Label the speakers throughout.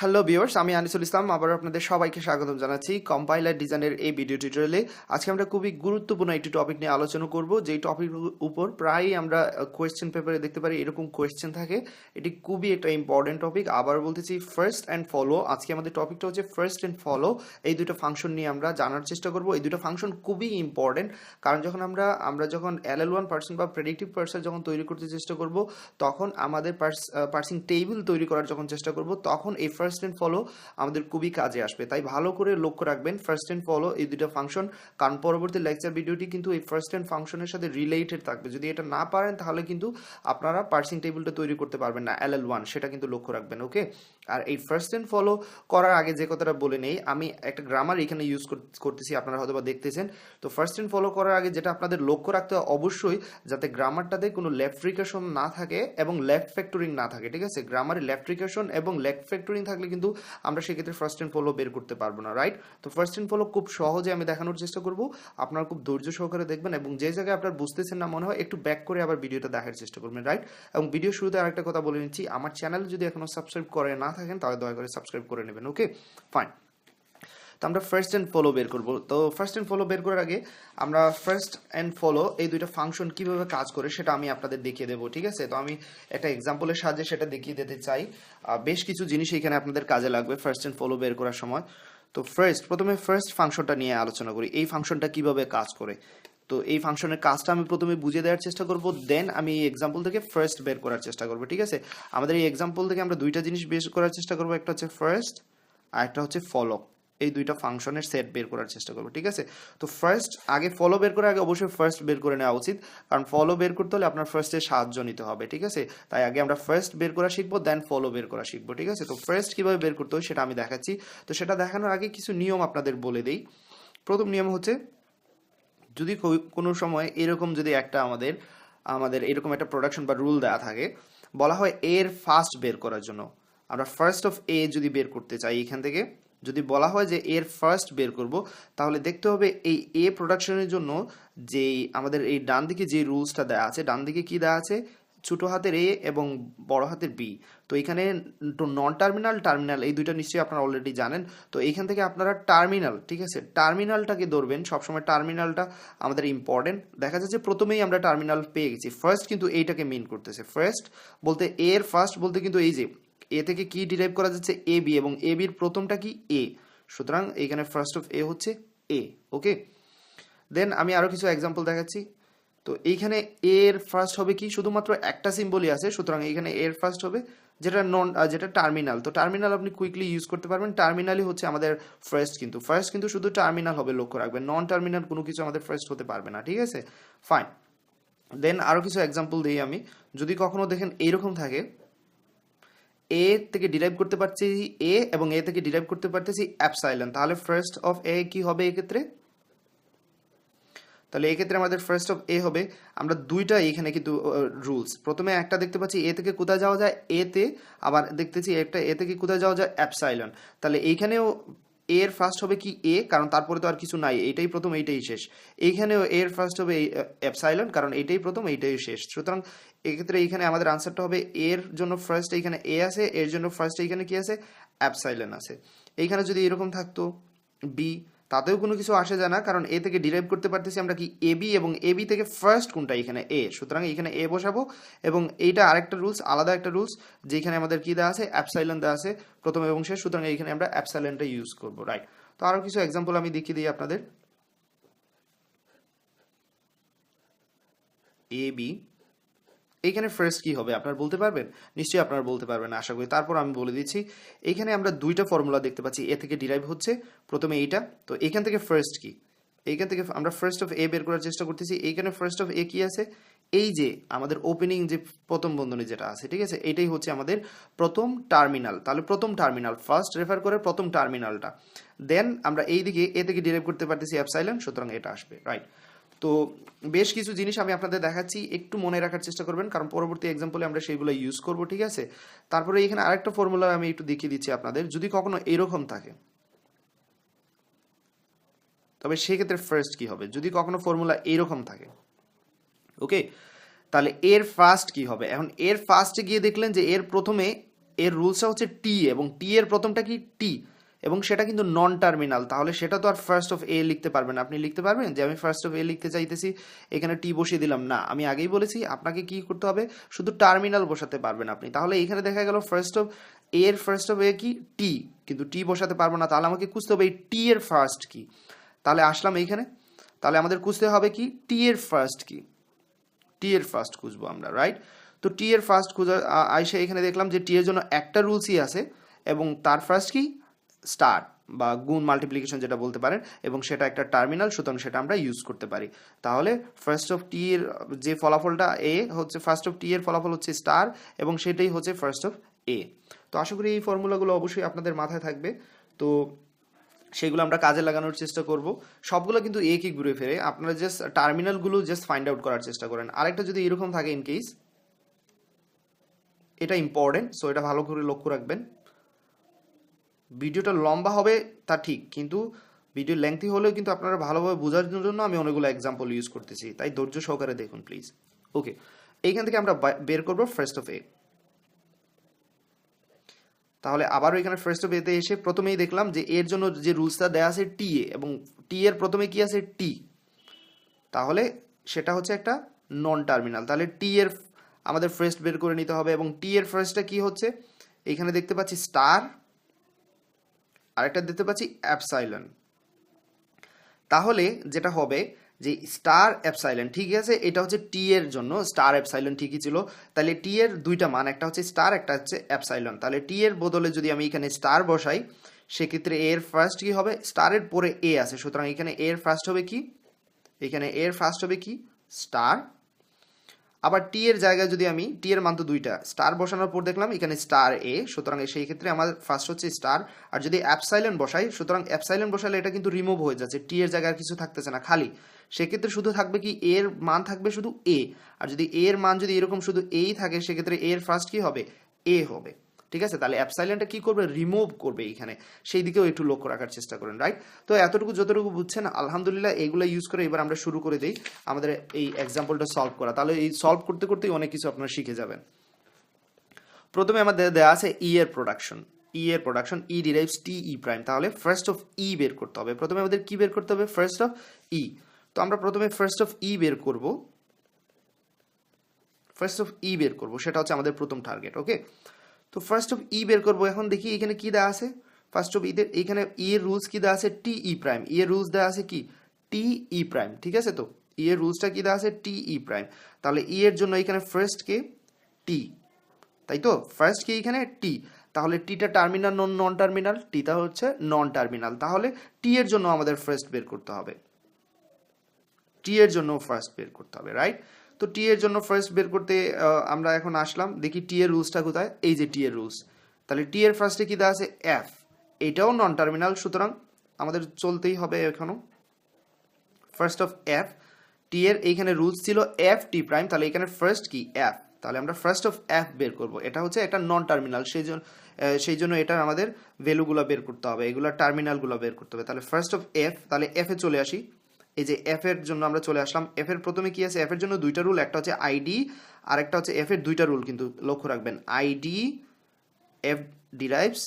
Speaker 1: Hello viewers আমি আনিসুল ইসলাম। আবার আপনাদের সবাইকে স্বাগতম জানাচ্ছি কম্পাইলার ডিজাইনের এই ভিডিও টিউটোরিয়ালে আজকে আমরা খুবই গুরুত্বপূর্ণ একটি টপিক নিয়ে আলোচনা করব। যেই টপিক উপর প্রায়ই আমরা কোয়েশ্চেন পেপারে দেখতে পারি এরকম কোয়েশ্চেন থাকে। এটি খুবই একটা ইম্পর্টেন্ট টপিক আবার বলতেছি ফার্স্ট অ্যান্ড ফলো আজকে আমাদের টপিকটা হচ্ছে ফার্স্ট অ্যান্ড ফলো এই দুটো ফাংশন নিয়ে আমরা জানার চেষ্টা করব। এই দুটো ফাংশন খুবই ইম্পর্টেন্ট কারণ যখন আমরা আমরা যখন এল এল ওয়ান পার্সন বা প্রেডিক্টিভ পার্সন যখন তৈরি করতে চেষ্টা করব, তখন আমাদের পার্স পার্সিং টেবিল তৈরি করার যখন চেষ্টা করব, তখন এই ফার্স্ট অ্যান্ড ফলো আমাদের খুবই কাজে আসবে। তাই ভালো করে লক্ষ্য রাখবেন ফার্স্ট অ্যান্ড ফলো এই দুটো ফাংশন কারণ পরবর্তী লেকচার ভিডিওটি কিন্তু এই ফার্স্ট অ্যান্ড ফাংশনের সাথে রিলেটেড থাকবে। যদি এটা না পারেন, তাহলে কিন্তু আপনারা পার্সিং টেবিলটা তৈরি করতে পারবেন না এল এল ওয়ান সেটা কিন্তু লক্ষ্য রাখবেন ওকে আর এই ফার্স্ট অ্যান্ড ফলো করার আগে যে কথাটা বলে নেই, আমি একটা গ্রামার এখানে ইউজ করতেছি, আপনারা হয়তো বা দেখতেছেন। তো ফার্স্ট অ্যান্ড ফলো করার আগে যেটা আপনাদের লক্ষ্য রাখতে হয় অবশ্যই, যাতে গ্রামারটাতে কোনো লেফট রিকেশন না থাকে এবং লেফট ফ্যাক্টরিং না থাকে, ঠিক আছে? গ্রামারে লেফট রিকেশন এবং লেফট ফ্যাক্টরিং থাকলে কিন্তু আমরা সেক্ষেত্রে ফার্স্ট এন্ড ফলো বের করতে পারব না রাইট তো ফার্স্ট এন্ড ফলো খুব সহজে আমি দেখানোর চেষ্টা করব। আপনারা খুব ধৈর্য সহকারে দেখবেন এবং যে জায়গায় আপনার বুঝতেছেন না মনে হয়, একটু ব্যাক করে আবার ভিডিওটা দেখার চেষ্টা করবেন রাইট এবং ভিডিও শুরুতে আরেকটা কথা বলে নিচ্ছি, আমার চ্যানেল যদি এখনও সাবস্ক্রাইব করে না থাকেন, তাহলে দয়া করে সাবস্ক্রাইব করে নেবেন ওকে ফাইন তো আমরা ফার্স্ট অ্যান্ড ফলো বের করব। তো ফার্স্ট অ্যান্ড ফলো বের করার আগে আমরা ফার্স্ট অ্যান্ড ফলো এই দুইটা ফাংশন কীভাবে কাজ করে সেটা আমি আপনাদের দেখিয়ে দেবো, ঠিক আছে? তো আমি একটা এক্সাম্পলের সাহায্যে সেটা দেখিয়ে দিতে চাই। বেশ কিছু জিনিস এখানে আপনাদের কাজে লাগবে ফার্স্ট অ্যান্ড ফলো বের করার সময়। তো ফার্স্ট প্রথমে ফার্স্ট ফাংশনটা নিয়ে আলোচনা করি। এই ফাংশনটা কীভাবে কাজ করে? তো এই ফাংশনের কাজটা আমি প্রথমে বুঝিয়ে দেওয়ার চেষ্টা করব দেন আমি এই এক্সাম্পল থেকে ফার্স্ট বের করার চেষ্টা করব, ঠিক আছে? আমাদের এই এক্সাম্পল থেকে আমরা দুইটা জিনিস বের করার চেষ্টা করব, একটা হচ্ছে ফার্স্ট আর একটা হচ্ছে ফলো এই দুইটা ফাংশনের সেট বের করার চেষ্টা করব, ঠিক আছে? তো ফার্স্ট আগে ফলো বের করার আগে অবশ্যই ফার্স্ট বের করে নেওয়া উচিত। কারণ ফলো বের করতে হলে আপনার ফার্স্টে সাহায্য নিতে হবে, ঠিক আছে? তাই আগে আমরা ফার্স্ট বের করা শিখব দেন ফলো বের করা শিখব, ঠিক আছে? তো ফার্স্ট কীভাবে বের করতে হয় সেটা আমি দেখাচ্ছি। তো সেটা দেখানোর আগে কিছু নিয়ম আপনাদের বলে দেই। প্রথম নিয়ম হচ্ছে, যদি কোনো সময় এরকম যদি একটা আমাদের আমাদের এরকম একটা প্রোডাকশন বা রুল দেওয়া থাকে, বলা হয় এর ফার্স্ট বের করার জন্য। আমরা ফার্স্ট অফ এ যদি বের করতে চাই এখান থেকে যদি বলা হয় যে এর ফার্স্ট বের করব, তাহলে দেখতে হবে এই এ প্রোডাকশনের জন্য যেই আমাদের এই ডান দিকে যে রুলসটা দেওয়া আছে, ডান দিকে কি দেওয়া আছে? ছোট হাতের এ এবং বড় হাতের বি তো এখানে নন টার্মিনাল টার্মিনাল এই দুইটা নিশ্চয়ই আপনারা অলরেডি জানেন। তো এইখান থেকে আপনারা টার্মিনাল ঠিক আছে? টার্মিনালটাকে ধরবেন। সবসময় টার্মিনালটা আমাদের ইম্পর্টেন্ট দেখা যাচ্ছে প্রথমেই আমরা টার্মিনাল পেয়ে গেছি। ফার্স্ট কিন্তু এইটাকে মিন করতেছে। ফার্স্ট বলতে এর ফার্স্ট বলতে কিন্তু এই যে এ থেকে কি ডিরাইভ করা যাচ্ছে? এ বি এবং এ বির প্রথমটা কি? এ সুতরাং এখানে ফার্স্ট অফ এ হচ্ছে এ ওকে দেন আমি আরও কিছু এক্সাম্পল দেখাচ্ছি। তো এইখানে এর ফার্স্ট হবে কি? শুধুমাত্র একটা সিম্বলই আছে, সুতরাং এইখানে এর ফার্স্ট হবে, যেটা নন যেটা টার্মিনাল তো টার্মিনাল আপনি কুইকলি ইউজ করতে পারবেন। টার্মিনালই হচ্ছে আমাদের ফার্স্ট কিন্তু। ফার্স্ট কিন্তু শুধু টার্মিনাল হবে, লক্ষ্য রাখবেন। নন টার্মিনাল কোনো কিছু আমাদের ফার্স্ট হতে পারবে না, ঠিক আছে? ফাইন দেন আরও কিছু এক্সাম্পল দিই আমি। যদি কখনো দেখেন এইরকম থাকে এ থেকে ডিরাইভ করতে পারছি এ এবং এ থেকে ডিরাইভ করতে পারতেছি অ্যাপসাইলন তাহলে ফার্স্ট অফ এ কি হবে এক্ষেত্রে? তাহলে এক্ষেত্রে আমাদের ফার্স্ট অফ এ হবে। আমরা দুইটা এখানে কিন্তু রুলস প্রথমে একটা দেখতে পাচ্ছি এ থেকে কোথায় যাওয়া যায়? এতে আবার দেখতেছি একটা এ থেকে কোথায় যাওয়া যায়? অ্যাপসাইলন তাহলে এইখানেও এর ফার্স্ট হবে কি এ কারণ তারপরে তো আর কিছু নাই। এইটাই প্রথম, এইটাই শেষ। এইখানেও এর ফার্স্ট হবে অ্যাপসাইলন কারণ এইটাই প্রথম, এইটাই শেষ। সুতরাং এক্ষেত্রে এইখানে আমাদের আনসারটা হবে এর জন্য ফার্স্ট এইখানে এ আছে, এর জন্য ফার্স্ট এইখানে কি আছে? অ্যাপসাইলন আছে। এইখানে যদি এরকম থাকতো বি তাতেও কোনো কিছু আসে যায় না, কারণ এ থেকে ডিরাইভ করতে পারতেছি আমরা কি এ বি এবং এ বি থেকে ফার্স্ট কোনটা এখানে? এ সুতরাং এখানে এ বসাবো এবং এইটা আরেকটা রুলস আলাদা একটা রুলস যেখানে আমাদের কি দেওয়া আছে? অ্যাপসাইলন দেওয়া আছে প্রথম এবং শেষ, সুতরাং এইখানে আমরা অ্যাপসাইলনটা ইউজ করব রাইট তো আরও কিছু এক্সাম্পল আমি দেখিয়ে দিই আপনাদের। এ বি এইখানে ফার্স্ট কি হবে? আপনার বলতে পারবেন? নিশ্চয়ই আপনারা বলতে পারবেন, আশা করি। তারপর আমি বলে দিচ্ছি এইখানে আমরা দুইটা ফর্মুলা দেখতে পাচ্ছি। এ থেকে ডিরাইভ হচ্ছে, প্রথমে এইটা। তো এইখান থেকে ফার্স্ট কি? এইখান থেকে আমরা ফার্স্ট অফ এ বের করার চেষ্টা করতেছি। এইখানে ফার্স্ট অফ এ কি আছে? এই যে আমাদের ওপেনিং যে প্রথম বন্ধনী যেটা আছে, ঠিক আছে? এটাই হচ্ছে আমাদের প্রথম টার্মিনাল তাহলে প্রথম টার্মিনাল ফার্স্ট রেফার করে প্রথম টার্মিনালটা দেন আমরা এই দিকে এ থেকে ডিরাইভ করতে পারতেছি অ্যাপসাইলেন সুতরাং এটা আসবে রাইট তো বেশ কিছু জিনিস আমি আপনাদের দেখাচ্ছি, একটু মনে রাখার চেষ্টা করবেন, কারণ পরবর্তী এক্সাম্পলে আমরা সেইগুলো ইউজ করব, ঠিক আছে? তারপরে এখানে আরেকটা ফর্মুলা আমি একটু দেখিয়ে দিচ্ছি আপনাদের, যদি কখনো এরকম থাকে। তবে সেক্ষেত্রে ফার্স্ট কি হবে? যদি কখনো ফর্মুলা এরকম থাকে। ওকে? তাহলে এর ফার্স্ট কি হবে? এখন এর ফার্স্টে গিয়ে দেখলেন যে এর প্রথমে এর রুলসটা হচ্ছে টি এবং টি এর প্রথমটা কি? টি এবং সেটা কিন্তু নন টার্মিনাল তাহলে সেটা তো আর ফার্স্ট অফ এ লিখতে পারবেন। আপনি লিখতে পারবেন যে, আমি ফার্স্ট অফ এ লিখতে চাইতেছি, এখানে টি বসিয়ে দিলাম। না, আমি আগেই বলেছি, আপনাকে কি করতে হবে? শুধু টার্মিনাল বসাতে পারবেন আপনি। তাহলে এখানে দেখা গেল ফার্স্ট অফ এ এর ফার্স্ট অফ এ কি? টি কিন্তু টি বসাতে পারব না, তাহলে আমাকে খুঁজতে হবে এই টি এর ফার্স্ট কি। তাহলে আসলাম এইখানে। তাহলে আমাদের খুঁজতে হবে কি? টি এর ফার্স্ট কি? টি এর ফার্স্ট খুঁজবো আমরা রাইট তো টি এর ফার্স্ট খুঁজে আইসে এখানে দেখলাম যে টি এর জন্য একটা রুলসই আছে, এবং তার ফার্স্ট কি? স্টার বা গুণ মাল্টিপ্লিকেশন যেটা বলতে পারেন, এবং সেটা একটা টার্মিনাল সুতরাং সেটা আমরা ইউজ করতে পারি। তাহলে ফার্স্ট অফ টি এর, যে ফলাফলটা এ হচ্ছে ফার্স্ট অফ টি এর ফলাফল হচ্ছে স্টার এবং সেটাই হচ্ছে ফার্স্ট অফ এ তো আশা করি এই ফর্মুলাগুলো অবশ্যই আপনাদের মাথায় থাকবে। তো সেগুলো আমরা কাজে লাগানোর চেষ্টা করব। সবগুলো কিন্তু একই ঘুরে ফিরে। আপনারা জাস্ট টার্মিনালগুলো জাস্ট ফাইন্ড আউট করার চেষ্টা করেন। আরেকটা যদি এরকম থাকে ইন কেস এটা ইম্পর্টেন্ট সো এটা ভালো করে লক্ষ্য রাখবেন। ভিডিওটা লম্বা হবে, তা ঠিক, কিন্তু ভিডিও লেংথি হলেও কিন্তু আপনারা ভালোভাবে বোঝার জন্য আমি অনেকগুলো এক্সাম্পল ইউজ করতেছি। তাই ধৈর্য সহকারে দেখুন প্লিজ ওকে এইখান থেকে আমরা বের করব ফার্স্ট অফ এ তাহলে আবারও এখানে ফার্স্ট অফ এতে এসে প্রথমেই দেখলাম যে এর জন্য যে রুলসটা দেওয়া আছে টি এ এবং টি এর প্রথমে কি আছে টি তাহলে সেটা হচ্ছে একটা নন টার্মিনাল তাহলে টি এর আমাদের ফার্স্ট বের করে নিতে হবে, এবং টি এর ফার্স্টটা কি হচ্ছে? এখানে দেখতে পাচ্ছি স্টার আরেকটা দেখতে পাচ্ছি অ্যাপসাইলন। তাহলে যেটা হবে যে স্টার অ্যাপসাইলন ঠিক আছে? এটা হচ্ছে টি এর জন্য, স্টার অ্যাপসাইলন ঠিকই ছিল। তাহলে টি এর দুইটা মান, একটা হচ্ছে স্টার, একটা হচ্ছে অ্যাপসাইলন। তাহলে টি এর বদলে যদি আমি এখানে স্টার বসাই, সেক্ষেত্রে এর ফার্স্ট কি হবে? স্টারের পরে এ আছে। সুতরাং এখানে এর ফার্স্ট হবে কি? এখানে এর ফার্স্ট হবে কি? স্টার আবার টি এর জায়গায় যদি আমি টি এর মান তো দুইটা স্টার বসানোর পর দেখলাম এখানে স্টার এ সুতরাং সেই ক্ষেত্রে আমার ফার্স্ট হচ্ছে স্টার আর যদি অ্যাপসাইলেন বসাই, সুতরাং অ্যাপসাইলেন বসালে এটা কিন্তু রিমুভ হয়ে যাচ্ছে টি এর জায়গায় কিছু থাকতেছে না, খালি। সেক্ষেত্রে শুধু থাকবে কি এর মান থাকবে শুধু এ আর যদি এর মান যদি এরকম শুধু এই থাকে, সেক্ষেত্রে এর ফার্স্ট কি হবে? এ হবে। ঠিক আছে? তাহলে অ্যাপসাইলেনটা কি করবে? রিমুভ করবে এইখানে। সেই দিকেও একটু লক্ষ্য রাখার চেষ্টা করেন রাইট তো এতটুকু যতটুকু বুঝছেন, আলহামদুলিল্লাহ এগুলো ইউজ করে এবার আমরা শুরু করে দিই আমাদের এই এক্সাম্পলটা সলভ করা। তাহলে এই সলভ করতে করতেই অনেক কিছু আপনারা শিখে যাবেন। প্রথমে আমাদের দেওয়া আছে ই এর প্রোডাকশন ই এর production E derives T E prime তাহলে ফার্স্ট অফ ই বের করতে হবে। প্রথমে আমাদের কি বের করতে হবে? ফার্স্ট অফ ই তো আমরা প্রথমে ফার্স্ট অফ ই বের করব। ফার্স্ট অফ ই বের করব। সেটা হচ্ছে আমাদের প্রথম টার্গেট ওকে তো ফার্স্ট অফ ই বের করব। এখন দেখি এখানে কি দেওয়া আছে? ফার্স্ট অফ ইদের এখানে ই এর রুলস কি দেওয়া আছে? টি ই প্রাইম ই এর রুলস দেওয়া আছে কি? টি ই প্রাইম ঠিক আছে তো? ই এর রুলসটা কি দেওয়া আছে? টি ই প্রাইম তাহলে ই এর জন্য এখানে ফার্স্ট কে টি তাই তো? ফার্স্ট কে এখানে টি তাহলে টিটা টার্মিনাল নন নন টার্মিনাল টিটা হচ্ছে নন টার্মিনাল তাহলে টি এর জন্য আমাদের ফার্স্ট বের করতে হবে। টি এর জন্য ফার্স্ট বের করতে হবে রাইট তো টি এর জন্য ফার্স্ট বের করতে আমরা এখন আসলাম, দেখি টি এর রুলসটা কোথায়? এই যে টি এর রুলস তাহলে টি এর ফার্স্টে কি দেওয়া আছে? এফ এটাও নন টার্মিনাল সুতরাং আমাদের চলতেই হবে এখনও। ফার্স্ট অফ এফ টি এর এইখানে রুলস ছিল এফ টি প্রাইম তাহলে এখানে ফার্স্ট কি? এফ তাহলে আমরা ফার্স্ট অফ এফ বের করব। এটা হচ্ছে একটা নন টার্মিনাল সেই জন্য সেই জন্য এটার আমাদের ভ্যালুগুলো বের করতে হবে, এগুলো টার্মিনালগুলো বের করতে হবে। তাহলে ফার্স্ট অফ এফ তাহলে এফ চলে আসি। এই যে এফ এর জন্য আমরা চলে আসলাম। এফ এর প্রথমে কি আছে? এফ এর জন্য দুইটা রুল একটা হচ্ছে আইডি আর একটা হচ্ছে এফ এর দুইটা রুল কিন্তু লক্ষ্য রাখবেন। Id F derives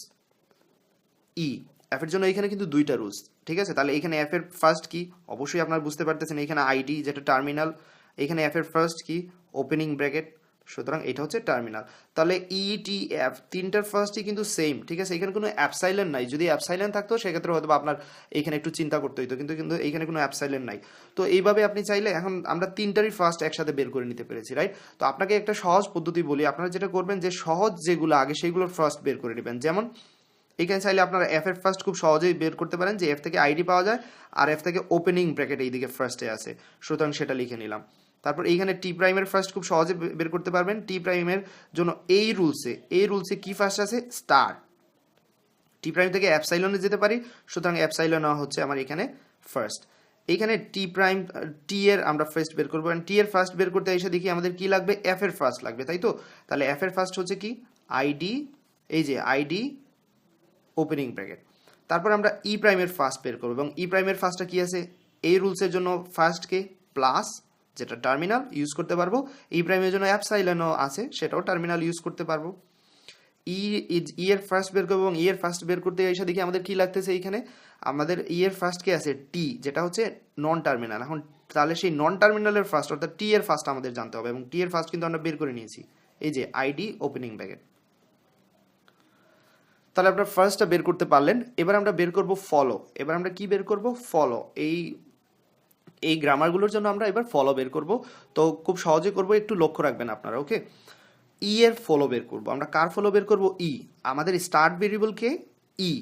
Speaker 1: E F এর জন্য এখানে কিন্তু দুইটা রুলস ঠিক আছে? তাহলে এখানে এফ এর ফার্স্ট কি? অবশ্যই আপনারা বুঝতে পারতেছেন, এখানে আইডি যেটা টার্মিনাল এখানে এফ এর ফার্স্ট কি? ওপেনিং ব্র্যাকেট সুতরাং এটা হচ্ছে টার্মিনাল তাহলে ই টি এফ তিনটার ফার্স্টই কিন্তু সেম ঠিক আছে? এখানে কোনো অ্যাপসাইলেন নাই। যদি অ্যাপসাইলেন থাকতো, সেক্ষেত্রে হয়তো আপনার এখানে একটু চিন্তা করতে হতো কিন্তু কিন্তু এখানে কোনো অ্যাপসাইলেন নাই। তো এইভাবে আপনি চাইলে এখন আমরা তিনটারই ফার্স্ট একসাথে বের করে নিতে পেরেছি রাইট তো আপনাকে একটা সহজ পদ্ধতি বলি। আপনারা যেটা করবেন যে, সহজ যেগুলো আগে, সেগুলোর ফার্স্ট বের করে নেবেন। যেমন, এখানে চাইলে আপনারা এফ এর ফার্স্ট খুব সহজেই বের করতে পারেন যে এফ থেকে আইডি পাওয়া যায়, আর এফ থেকে ওপেনিং ব্র্যাকেট এইদিকে ফার্স্টে আছে। সুতরাং সেটা লিখে নিলাম। তারপর এইখানে টি প্রাইমের ফার্স্ট খুব সহজে বের করতে পারবেন। টি প্রাইমের জন্য এই রুলসে এই রুলসে কি ফার্স্ট আছে? স্টার টি প্রাইম থেকে অ্যাপসাইলনে যেতে পারি। সুতরাং অ্যাপসাইলন হচ্ছে আমার এখানে ফার্স্ট এইখানে টি প্রাইম টি এর আমরা ফার্স্ট বের করব। টি এর ফার্স্ট বের করতে এসে দেখি আমাদের কি লাগবে? এফ এর ফার্স্ট লাগবে, তাই তো? তাহলে এফ এর ফার্স্ট হচ্ছে কি? আইডি এই যে আইডি ওপেনিং ব্র্যাকেট তারপর আমরা ই প্রাইমের ফার্স্ট বের করব। এবং ই প্রাইমের ফার্স্টটা কি আছে? এই রুলসের জন্য ফার্স্টকে প্লাস যেটা টার্মিনাল ইউজ করতে পারব। ই প্রাইমের জন্য অ্যাপসাইলেনও আছে, সেটাও টার্মিনাল ইউজ করতে পারব। ই ই এর ফার্স্ট বের করব এবং ই এর ফার্স্ট বের করতে এসে দেখি আমাদের কি লাগতেছে এইখানে। আমাদের ই এর ফার্স্ট কে আছে টি যেটা হচ্ছে নন টার্মিনাল এখন তাহলে সেই নন টার্মিনালের ফার্স্ট অর্থাৎ টি এর ফার্স্ট আমাদের জানতে হবে এবং টি এর ফার্স্ট কিন্তু আমরা বের করে নিয়েছি। এই যে আইডি ওপেনিং ব্র্যাকেট তাহলে আপনারা ফার্স্টটা বের করতে পারলেন। এবার আমরা বের করব ফলো এবার আমরা কি বের করব? ফলো এই এই গ্রামারগুলোর জন্য আমরা এবার ফলো বের করব। তো খুব সহজে করব, একটু লক্ষ্য রাখবেন আপনারা ওকে ই এর ফলো বের করব। আমরা কার ফলো বের করব? ই আমাদের স্টার্ট ভেরিয়েবলকে ই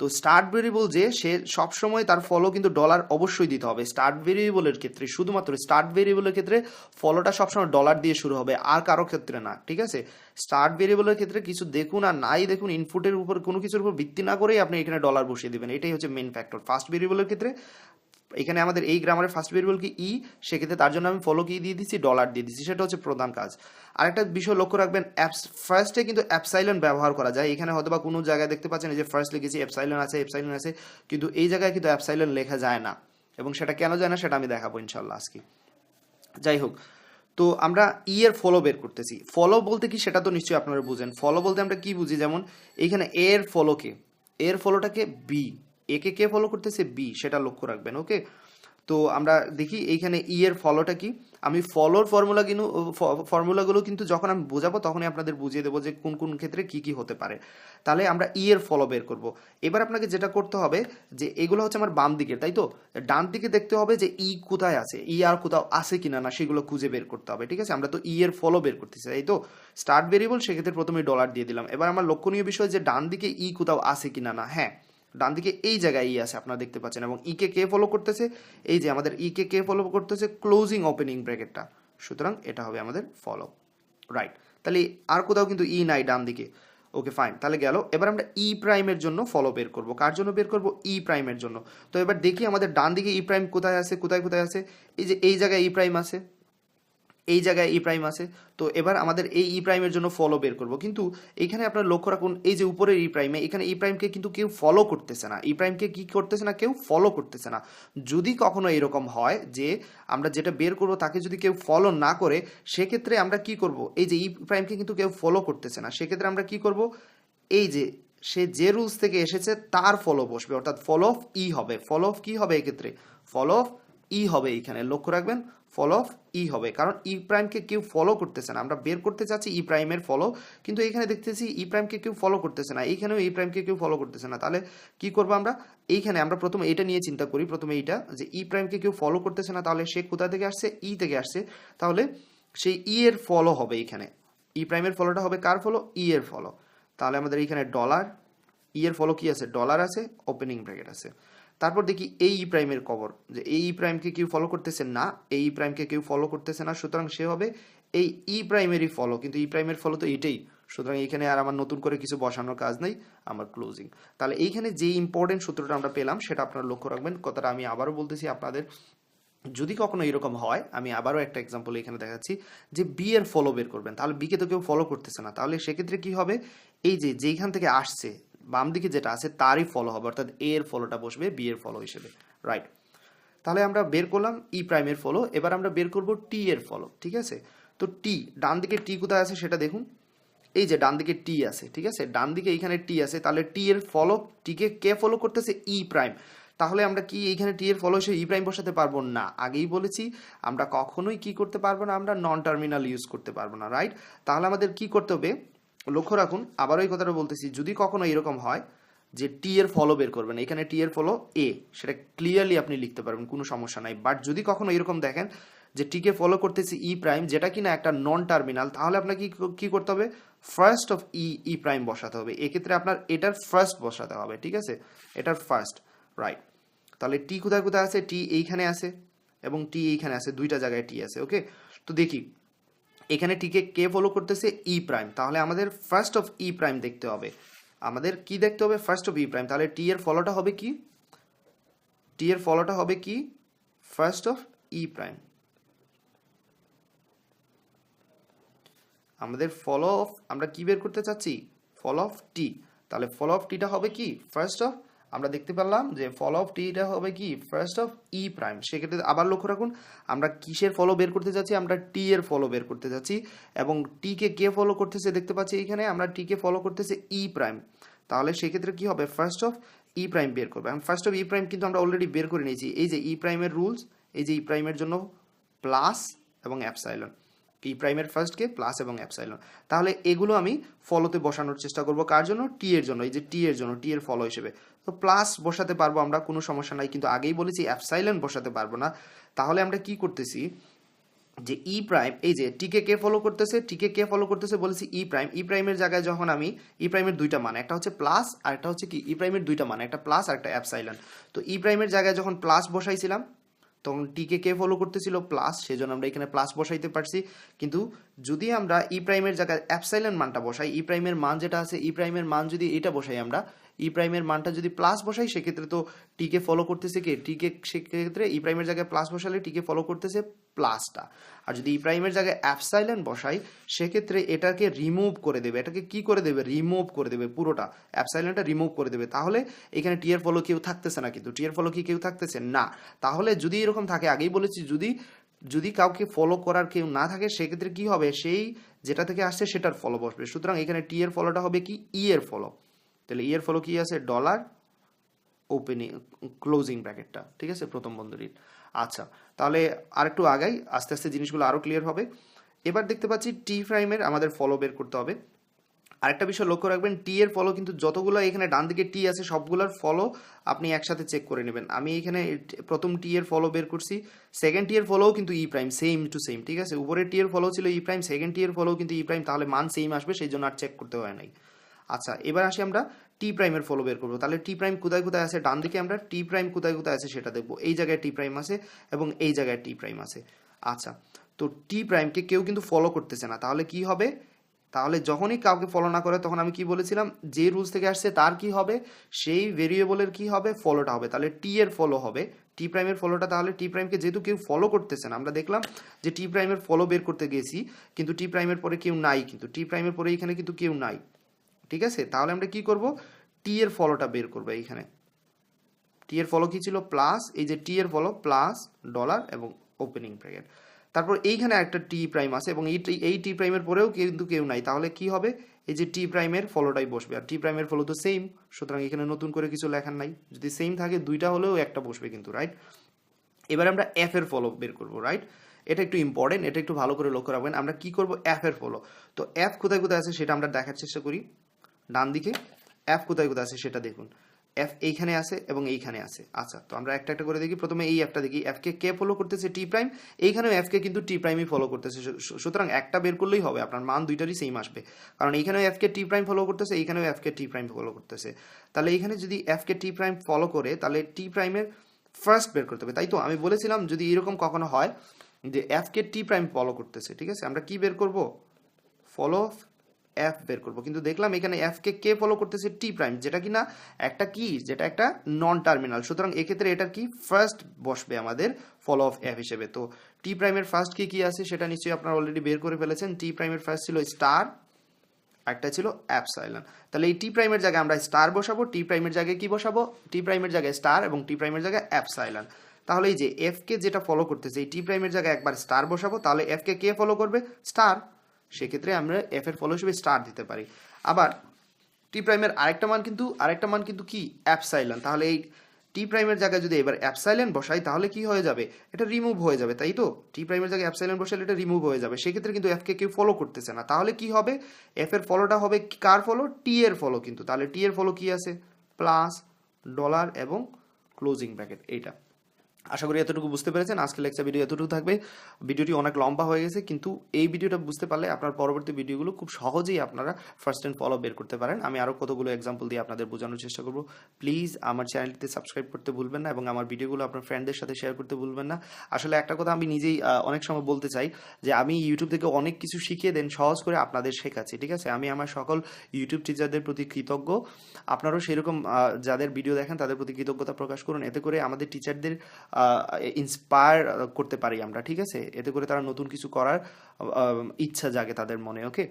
Speaker 1: তো স্টার্ট ভেরিয়েবল যে, সে সবসময় তার ফলো কিন্তু ডলার অবশ্যই দিতে হবে। স্টার্ট ভেরিয়েবলের ক্ষেত্রে, শুধুমাত্র স্টার্ট ভেরিয়েবলের ক্ষেত্রে ফলোটা সবসময় ডলার দিয়ে শুরু হবে, আর কারও ক্ষেত্রে না, ঠিক আছে? স্টার্ট ভেরিয়েবলের ক্ষেত্রে কিছু দেখুন আর নাই দেখুন ইনপুটের উপর কোনো কিছুর উপর ভিত্তি না করেই আপনি এখানে ডলার বসিয়ে দেবেন। এটাই হচ্ছে মেন ফ্যাক্টর ফার্স্ট ভেরিয়েবলের ক্ষেত্রে এখানে আমাদের এই গ্রামারের ফার্স্ট ভেরিয়েবল কি? ই সেক্ষেত্রে তার জন্য আমি ফলো কি দিয়ে দিচ্ছি ডলার দিয়ে দিচ্ছি, সেটা হচ্ছে প্রধান কাজ। আরেকটা বিষয় লক্ষ্য রাখবেন অ্যাপস ফার্স্টে কিন্তু অ্যাপসাইলন ব্যবহার করা যায়। এখানে হয়তো বা কোনো জায়গায় দেখতে পাচ্ছেন যে ফার্স্ট লিখেছি অ্যাপসাইলন আছে অ্যাপসাইলন আছে, কিন্তু এই জায়গায় কিন্তু অ্যাপসাইলন লেখা যায় না। এবং সেটা কেন যায় না, সেটা আমি দেখাবো ইনশাল্লাহ আজকে। যাই হোক, তো আমরা ই এর ফলো বের করতেছি। ফলো বলতে কি সেটা তো নিশ্চয়ই আপনারা বুঝেন। ফলো বলতে আমরা কি বুঝি? যেমন এইখানে এর ফলোকে এর ফলোটাকে বি একে কে ফলো করতেছে? বি সেটা লক্ষ্য রাখবেন ওকে তো আমরা দেখি এইখানে ই এর ফলোটা কি? আমি ফলোর ফর্মুলা কিন্তু ফর্মুলাগুলো কিন্তু যখন আমি বোঝাবো, তখনই আপনাদের বুঝিয়ে দেবো যে কোন কোন ক্ষেত্রে কি কি হতে পারে। তাহলে আমরা ই এর ফলো বের করব। এবার আপনাকে যেটা করতে হবে, যে এগুলো হচ্ছে আমার বাম দিকে তাই তো? ডান দিকে দেখতে হবে যে ই কোথায় আছে ই আর কোথাও আছে কিনা না, সেগুলো খুঁজে বের করতে হবে, ঠিক আছে? আমরা তো ই এর ফলো বের করতেছি, তাই তো? স্টার্ট ভেরিয়েবল সেক্ষেত্রে প্রথমে ডলার দিয়ে দিলাম। এবার আমার লক্ষণীয় বিষয় যে ডান দিকে ই কোথাও আছে কিনা না হ্যাঁ। ডান দিকে এই জায়গায় ই আছে, আপনারা দেখতে পাচ্ছেন। এবং ই কে ফলো করতেছে, এই যে আমাদের ই কে কে ফলো করতেছে ক্লোজিং ওপেনিং ব্র্যাকেটটা সুতরাং এটা হবে আমাদের ফলো রাইট তাহলে আর কোথাও কিন্তু ই নাই ডান দিকে ওকে ফাইন তাহলে গেল। এবার আমরা ই প্রাইমের জন্য ফলো বের করব। কার জন্য বের করব? ই প্রাইমের জন্য। তো এবার দেখি আমাদের ডান দিকে ই প্রাইম কোথায় আছে, কোথায় কোথায় আছে? এই যে এই জায়গায় ই প্রাইম আছে। এই জায়গায় ই প্রাইম আছে। তো এবার আমাদের এই ই প্রাইমের জন্য ফলো বের করব। কিন্তু এখানে আপনার লক্ষ্য রাখুন, এই যে উপরের ই প্রাইমে এখানে ই প্রাইমকে কিন্তু কেউ ফলো করতেছে না। ই প্রাইমকে কি করতেছে না, কেউ ফলো করতেছে না। যদি কখনো এরকম হয় যে আমরা যেটা বের করব তাকে যদি কেউ ফলো না করে, সেক্ষেত্রে আমরা কি করব? এই যে ই প্রাইমকে কিন্তু কেউ ফলো করতেছে না। সেক্ষেত্রে আমরা কি করব? এই যে সে যে রুলস থেকে এসেছে, তার ফলো বসবে। অর্থাৎ ফলো অফ ই হবে। ফলো অফ কি হবে এক্ষেত্রে? ফলো অফ ই হবে এইখানে লক্ষ্য রাখবেন ফলো অফ ই হবে। কারণ ই প্রাইমকে কেউ ফলো করতেছে না। আমরা বের করতে চাচ্ছি ই প্রাইমের ফলো কিন্তু এখানে দেখতেছি ই প্রাইমকে কেউ ফলো করতেছে না। এইখানেও ই প্রাইমকে কেউ ফলো করতেছে না। তাহলে কি করব আমরা? এইখানে আমরা প্রথমে এটা নিয়ে চিন্তা করি, প্রথমে এইটা, যে ই প্রাইমকে কেউ ফলো করতেছে না, তাহলে সে কোথা থেকে আসছে? ই থেকে আসছে। তাহলে সেই ই এর ফলো হবে এখানে। ই প্রাইমের ফলোটা হবে কার ফলো ই এর ফলো তাহলে আমাদের এখানে ডলার ই এর ফলো কি আছে? ডলার আছে ওপেনিং ব্র্যাকেট আছে। তারপর দেখি এই ই প্রাইমের কবর, যে এই ই প্রাইমকে কেউ ফলো করতেছে না, এই প্রাইমকে কেউ ফলো করতেছে না, সুতরাং সে হবে এই ই প্রাইমেরই ফলো কিন্তু ই প্রাইমের ফলো তো এটাই। সুতরাং এখানে আর আমার নতুন করে কিছু বসানোর কাজ নেই, আমার ক্লোজিং তাহলে এইখানে যে ইম্পর্টেন্ট সূত্রটা আমরা পেলাম, সেটা আপনারা লক্ষ্য রাখবেন, কথাটা আমি আবারও বলতেছি আপনাদের। যদি কখনো এরকম হয়, আমি আবারও একটা এক্সাম্পল এখানে দেখাচ্ছি, যে বি এর ফলো বের করবেন, তাহলে বিকে তো কেউ ফলো করতেছে না। তাহলে সেক্ষেত্রে কি হবে? এই যে যেইখান থেকে আসছে বাম দিকে যেটা আছে, তারই ফলো হবে, অর্থাৎ এ এর ফলোটা বসবে বি এর ফলো হিসেবে রাইট তাহলে আমরা বের করলাম ই প্রাইমের ফলো এবার আমরা বের করব টি এর ফলো ঠিক আছে? তো টি ডান দিকে টি কোথায় আছে সেটা দেখুন, এই যে ডান দিকে টি আছে, ঠিক আছে? ডান দিকে এইখানে টি আছে, তাহলে টি এর ফলো টিকে কে ফলো করতেছে? ই প্রাইম তাহলে আমরা কি এইখানে টি এর ফলো হিসেবে ই প্রাইম বসাতে পারব? না, আগেই বলেছি, আমরা কখনোই কি করতে পারব না, আমরা নন টার্মিনাল ইউজ করতে পারব না রাইট তাহলে আমাদের কি করতে হবে? লক্ষ্য রাখুন, আবারও এই কথাটা বলতেছি, যদি কখনো এরকম হয় যে টি এর ফলো বের করবেন, এখানে টি এর ফলো এ সেটা ক্লিয়ারলি আপনি লিখতে পারবেন, কোনো সমস্যা নাই। বাট যদি কখনো এরকম দেখেন যে টিকে ফলো করতেছি ই প্রাইম যেটা কিনা একটা নন টার্মিনাল তাহলে আপনাকে কি করতে হবে? First of E E prime বসাতে হবে। এক্ষেত্রে আপনার এটার ফার্স্ট বসাতে হবে, ঠিক আছে? এটার ফার্স্ট রাইট তাহলে টি কোথায় কোথায় আছে? টি এইখানে আছে এবং টি এইখানে আছে, দুইটা জায়গায় টি আছে ওকে তো দেখি এখানে টিকে কে ফলো করতেছে ই প্রাইম তাহলে আমাদের ফার্স্ট অফ ই প্রাইম দেখতে হবে। আমাদের কি দেখতে হবে? ফার্স্ট অফ ই প্রাইম তাহলে টি এর ফলোটা হবে কি? টি এর ফলোটা হবে কি? ফার্স্ট অফ ই প্রাইম আমাদের ফলো অফ আমরা কি বের করতে চাচ্ছি? ফলো অফ টি তাহলে ফলো অফ টিটা হবে কি? ফার্স্ট অফ আমরা দেখতে পেলাম যে ফলো অফ টিটা হবে কি? ফার্স্ট অফ ই প্রাইম সেক্ষেত্রে আবার লক্ষ্য রাখুন, আমরা কিসের ফলো বের করতে যাচ্ছি? আমরা টি এর ফলো বের করতে যাচ্ছি। এবং টি কে ফলো করতেছে? দেখতে পাচ্ছি এখানে আমরা টি কে ফলো করতেছে ই প্রাইম তাহলে সেক্ষেত্রে কি হবে? ফার্স্ট অফ ই প্রাইম বের করবে। এবং ফার্স্ট অফ ই প্রাইম কিন্তু আমরা অলরেডি বের করে নিয়েছি। এই যে ই প্রাইমের রুলস এই যে ই প্রাইমের জন্য প্লাস এবং অ্যাপসাইলন ই প্রাইমের ফার্স্টকে প্লাস এবং অ্যাপসাইলন তাহলে এগুলো আমি ফলোতে বসানোর চেষ্টা করব। কার জন্য? টি এর জন্য। এই যে টি এর জন্য টি এর ফলো হিসেবে। তো প্লাস বসাতে পারব আমরা, কোনো সমস্যা নাই। কিন্তু আগেই বলেছি অ্যাপসাইলন বসাতে পারব না। তাহলে আমরা কি করতেছি? যে ই প্রাইম এই যে টিকে কে ফলো করতেছে টিকে কে ফলো করতেছে বলেছি ই প্রাইম ই প্রাইমের জায়গায় যখন আমি ই প্রাইমের দুইটা মান, একটা হচ্ছে প্লাস আর একটা হচ্ছে কি? ই প্রাইমের দুইটা মান, একটা প্লাস আর একটা অ্যাপসাইলন তো ই প্রাইমের জায়গায় যখন প্লাস বসাইছিলাম, তখন টিকে কে ফলো করতেছিল প্লাস সেজন্য আমরা এখানে প্লাস বসাইতে পারছি। কিন্তু যদি আমরা ই প্রাইমের জায়গায় অ্যাপসাইলন মানটা বসাই ই প্রাইমের মান যেটা আছে ই প্রাইমের মান যদি এটা বসাই আমরা ই প্রাইমের মানটা যদি প্লাস বসাই, সেক্ষেত্রে তো টিকে ফলো করতেছে কে? টিকে সেক্ষেত্রে ই প্রাইমের জায়গায় প্লাস বসালে টিকে ফলো করতেছে প্লাসটা আর যদি ই প্রাইমের জায়গায় অ্যাপসাইলেন বসাই, সেক্ষেত্রে এটাকে রিমুভ করে দেবে। এটাকে কি করে দেবে? রিমুভ করে দেবে পুরোটা। অ্যাপসাইলেনটা রিমুভ করে দেবে। তাহলে এখানে টিয়ের ফলো কেউ থাকতেছে না কিন্তু টিয়ের ফলো কি কেউ থাকতেছে? না। তাহলে যদি এরকম থাকে, আগেই বলেছি, যদি যদি কাউকে ফলো করার কেউ না থাকে, সেক্ষেত্রে কি হবে? সেই যেটা থেকে আসছে, সেটার ফলো বসবে। সুতরাং এখানে টি এর ফলোটা হবে কি? ই এর ফলো তাহলে ইয়ের ফলো কি আছে? ডলার ওপেনিং ক্লোজিং ব্র্যাকেটটা ঠিক আছে? প্রথম বন্ধনীর। আচ্ছা তাহলে আরেকটু আগাই। আস্তে আস্তে জিনিসগুলো আরও ক্লিয়ার হবে। এবার দেখতে পাচ্ছি টি প্রাইমের আমাদের ফলো বের করতে হবে। আরেকটা বিষয় লক্ষ্য রাখবেন টি এর ফলো কিন্তু যতগুলো এখানে ডান দিকে টি আছে, সবগুলোর ফলো আপনি একসাথে চেক করে নেবেন। আমি এখানে প্রথম টি এর ফলো বের করছি সেকেন্ড টি এর ফলোও কিন্তু E prime same to same ঠিক আছে? উপরের টি এর ফলো ছিল ই প্রাইম সেকেন্ড টি এর ফলো কিন্তু ই প্রাইম তাহলে মান সেম আসবে, সেই জন্য আর চেক করতে হয় নাই। আচ্ছা এবার আসি আমরা টি প্রাইমের ফলো বের করব তাহলে টি প্রাইম কোথায় কোথায় আছে ডান দিকে আমরা টি প্রাইম কোথায় কোথায় আছে সেটা দেখব এই জায়গায় টি প্রাইম আছে এবং এই জায়গায় টি প্রাইম আছে আচ্ছা তো টি প্রাইমকে কেউ কিন্তু ফলো করতেছে না তাহলে কি হবে তাহলে যখনই কাউকে ফলো না করে তখন আমি কি বলেছিলাম যে রুলস থেকে আসছে তার কি হবে সেই ভেরিয়েবলের কি হবে ফলোটা হবে তাহলে টি এর ফলো হবে টি প্রাইমের ফলোটা তাহলে টি প্রাইমকে যেহেতু কেউ ফলো করতেছে না আমরা দেখলাম যে টি প্রাইমের ফলো বের করতে গেছি কিন্তু টি প্রাইমের পরে কেউ নাই কিন্তু টি প্রাইমের পরে এখানে কিন্তু কেউ নাই ঠিক আছে? তাহলে আমরা কি করব? টি এর ফলোটা বের করব এইখানে। টি এর ফলো কি ছিল? প্লাস এই যে টি এর ফলো প্লাস ডলার এবং ওপেনিং ব্র্যাকেট তারপর এইখানে একটা টি প্রাইম আছে এবং এই এই টি প্রাইমের পরেও কিন্তু কেউ নাই। তাহলে কি হবে? এই যে টি প্রাইমের ফলোটাই বসবে। আর টি প্রাইমের ফলো তো সেম সুতরাং এখানে নতুন করে কিছু লেখার নাই। যদি সেম থাকে, দুইটা হলেও একটা বসবে কিন্তু রাইট এবার আমরা এফ এর ফলো বের করব রাইট এটা একটু ইম্পর্টেন্ট এটা একটু ভালো করে লক্ষ্য রাখবেন। আমরা কি করব? এফ এর ফলো তো এফ কোথায় কোথায় আছে সেটা আমরা দেখার চেষ্টা করি। ডান দিকে এফ কোথায় কোথায় আছে সেটা দেখুন। এফ এইখানে আছে এবং এইখানে আছে। আচ্ছা তো আমরা একটা একটা করে দেখি। প্রথমে এই অ্যাপটা দেখি। এফকে কে ফলো করতেছে? টি প্রাইম এইখানেও এফকে কিন্তু টি প্রাইমই ফলো করতেছে। সুতরাং একটা বের করলেই হবে। আপনার মান দুইটারই সেম আসবে। কারণ এইখানেও এফকে টি প্রাইম ফলো করতেছে, এইখানেও এফকে টি প্রাইম ফলো করতেছে। তাহলে এইখানে যদি এফকে টি প্রাইম ফলো করে, তাহলে টি প্রাইমের ফার্স্ট বের করতে হবে। তাই তো? আমি বলেছিলাম যদি এরকম কখনো হয় যে এফকে টি প্রাইম ফলো করতেছে, ঠিক আছে? আমরা কি বের করব? ফলো এফ বের করব। কিন্তু দেখলাম এখানে এফ কে ফলো করতেছে টি প্রাইম যেটা কি না একটা কি, যেটা একটা নন টার্মিনাল সুতরাং এক্ষেত্রে এটার কি ফার্স্ট বসবে আমাদের ফলো অফ এফ হিসেবে। তো টি প্রাইমের ফার্স্ট কি কি আছে সেটা নিশ্চয়ই আপনারা অলরেডি বের করে ফেলেছেন। টি প্রাইমের ফার্স্ট ছিল স্টার একটা ছিল অ্যাপসাইলন তাহলে এই টি প্রাইমের জায়গায় আমরা স্টার বসাবো টি প্রাইমের জায়গায় কি বসাবো? টি প্রাইমের জায়গায় স্টার এবং টি প্রাইমের জায়গায় অ্যাপসাইলন তাহলে এই যে এফ কে যেটা ফলো করতেছে, এই টি প্রাইমের জায়গায় একবার স্টার বসাবো, তাহলে এফ কে কে ফলো করবে? স্টার সেক্ষেত্রে আমরা এফ এর ফলো হিসেবে স্টার দিতে পারি। আবার টি প্রাইমের আরেকটা মান কিন্তু, আরেকটা মান কিন্তু কি? অ্যাপসাইলন তাহলে এই টি প্রাইমের জায়গায় যদি এবার অ্যাপসাইলেন বসাই, তাহলে কি হয়ে যাবে? এটা রিমুভ হয়ে যাবে, তাই তো? টি প্রাইমের জায়গায় অ্যাপসাইলেন বসালে এটা রিমুভ হয়ে যাবে। সেক্ষেত্রে কিন্তু এফকে কেউ ফলো করতেছে না। তাহলে কি হবে? এফ এর ফলোটা হবে কার ফলো টি এর ফলো কিন্তু। তাহলে টি এর ফলো কি আছে? প্লাস ডলার এবং ক্লোজিং ব্র্যাকেট এইটা। আশা করি এতটুকু বুঝতে পেরেছেন। আজকে লেকচার ভিডিও এতটুকু থাকবে। ভিডিওটি অনেক লম্বা হয়ে গেছে, কিন্তু এই ভিডিওটা বুঝতে পারলে আপনার পরবর্তী ভিডিওগুলো খুব সহজেই আপনারা ফার্স্ট অ্যান্ড ফলো বের করতে পারেন। আমি আরও কতগুলো এক্সাম্পল দিয়ে আপনাদের বোঝানোর চেষ্টা করব। প্লিজ আমার চ্যানেলটিতে সাবস্ক্রাইব করতে ভুলবেন না এবং আমার ভিডিওগুলো আপনার ফ্রেন্ডদের সাথে শেয়ার করতে ভুলবেন না। আসলে একটা কথা আমি নিজেই অনেক সময় বলতে চাই যে আমি ইউটিউব থেকে অনেক কিছু শিখিয়ে দেন, সহজ করে আপনাদের শেখাচ্ছি, ঠিক আছে? আমি আমার সকল ইউটিউব টিচারদের প্রতি কৃতজ্ঞ। আপনারাও সেরকম যাদের ভিডিও দেখেন তাদের প্রতি কৃতজ্ঞতা প্রকাশ করুন। এতে করে আমাদের টিচারদের ইন্সপায়ার করতে পারি আমরা, ঠিক আছে? এতে করে তারা নতুন কিছু করার ইচ্ছা জাগে তাদের মনে ওকে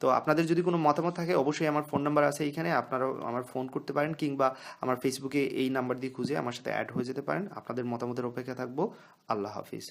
Speaker 1: তো আপনাদের যদি কোনো মতামত থাকে, অবশ্যই আমার ফোন নাম্বার আছে এইখানে। আপনারাও আমার ফোন করতে পারেন, কিংবা আমার ফেসবুকে এই নাম্বার দিয়ে খুঁজে আমার সাথে অ্যাড হয়ে যেতে পারেন। আপনাদের মতামতের অপেক্ষা থাকব। আল্লাহ হাফিজ।